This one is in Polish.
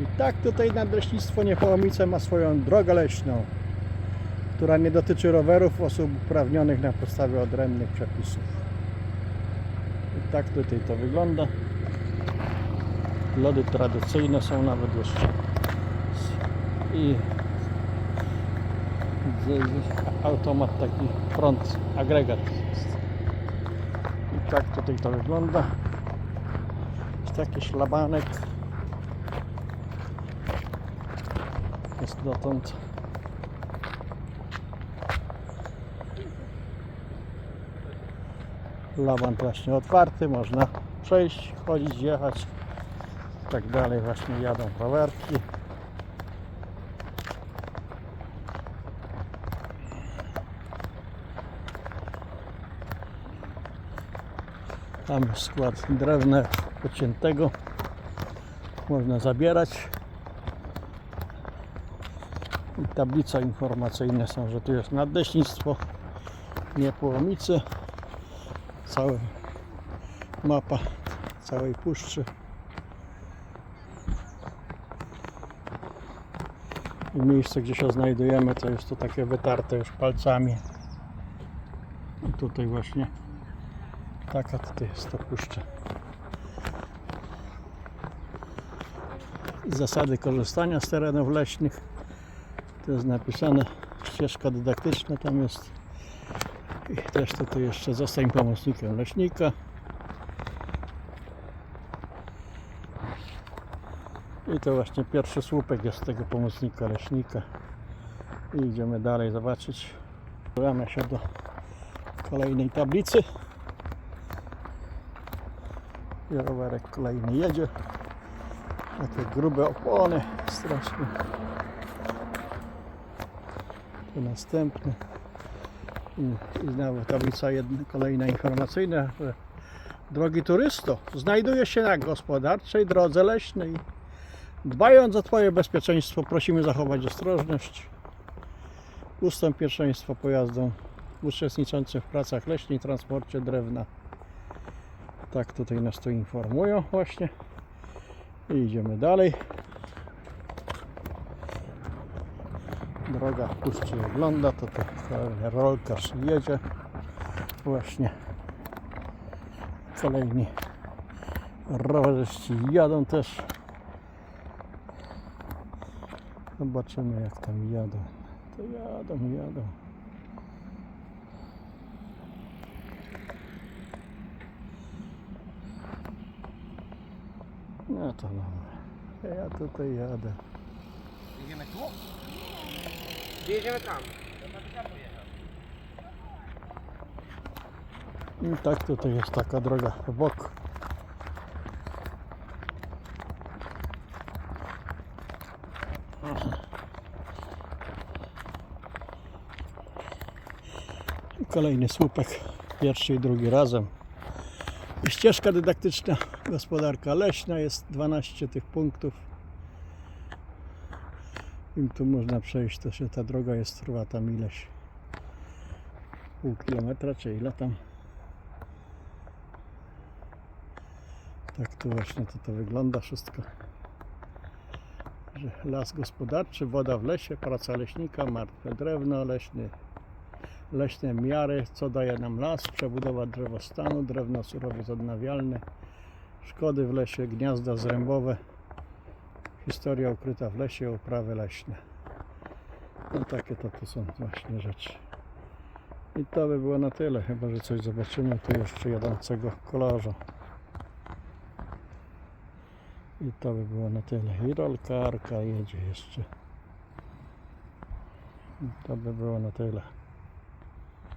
I tak tutaj nadleśnictwo Niepołomice ma swoją drogę leśną, która nie dotyczy rowerów osób uprawnionych na podstawie odrębnych przepisów. I tak tutaj to wygląda. Lody tradycyjne są nawet jeszcze. I automat taki front agregat. I tak tutaj to wygląda. Jest taki szlabanek. Jest dotąd. Laban właśnie otwarty, można przejść, chodzić, jechać tak dalej. Właśnie jadą rowerki. Tam skład drewna pociętego. Można zabierać. I tablica informacyjne są, że tu jest nadleśnictwo Niepołomicy. Cała mapa całej puszczy. I miejsce, gdzie się znajdujemy, to jest to takie wytarte już palcami. I tutaj właśnie taka tutaj jest to puszcza. Zasady korzystania z terenów leśnych. To jest napisane, ścieżka dydaktyczna tam jest. I też tutaj jeszcze zostań pomocnikiem leśnika. I to właśnie pierwszy słupek jest tego pomocnika leśnika. I idziemy dalej zobaczyć. Zbieramy się do kolejnej tablicy. I rowerek kolejny jedzie. Takie grube opony strasznie. Tu następny. I, i znowu tablica jedna, kolejna informacyjna, że drogi turysto, znajduje się na gospodarczej drodze leśnej. Dbając o Twoje bezpieczeństwo, prosimy zachować ostrożność. Ustąp pierwszeństwa pojazdom uczestniczącym w pracach leśnej, transporcie drewna. Tak tutaj nas tu informują właśnie. I idziemy dalej. Droga w puszczy wygląda, to tu kolejny rolkarz jedzie. Właśnie kolejni rowerzyści jadą też. Zobaczymy jak tam jadą. To jadą, jadą. No to dobra. Ja tutaj jadę. Jedziemy tu? Jedziemy tam. I tak tutaj jest taka droga w bok. Kolejny słupek, pierwszy i drugi razem. I ścieżka dydaktyczna, gospodarka leśna, jest 12 tych punktów. I tu można przejść, to się ta droga jest, trwa tam ileś pół kilometra, czy ile tam. Tak tu właśnie to, to wygląda wszystko. Że las gospodarczy, woda w lesie, praca leśnika, martwe drewno, leśny, leśne miary, co daje nam las, przebudowa drzewostanu, drewno surowiec odnawialny, szkody w lesie, gniazda zrębowe, historia ukryta w lesie, uprawy leśne. No takie to tu są właśnie rzeczy. I to by było na tyle, chyba że coś zobaczymy tu jeszcze jadącego kolorza. I to by było na tyle. I rolkarka jedzie jeszcze. I to by było na tyle.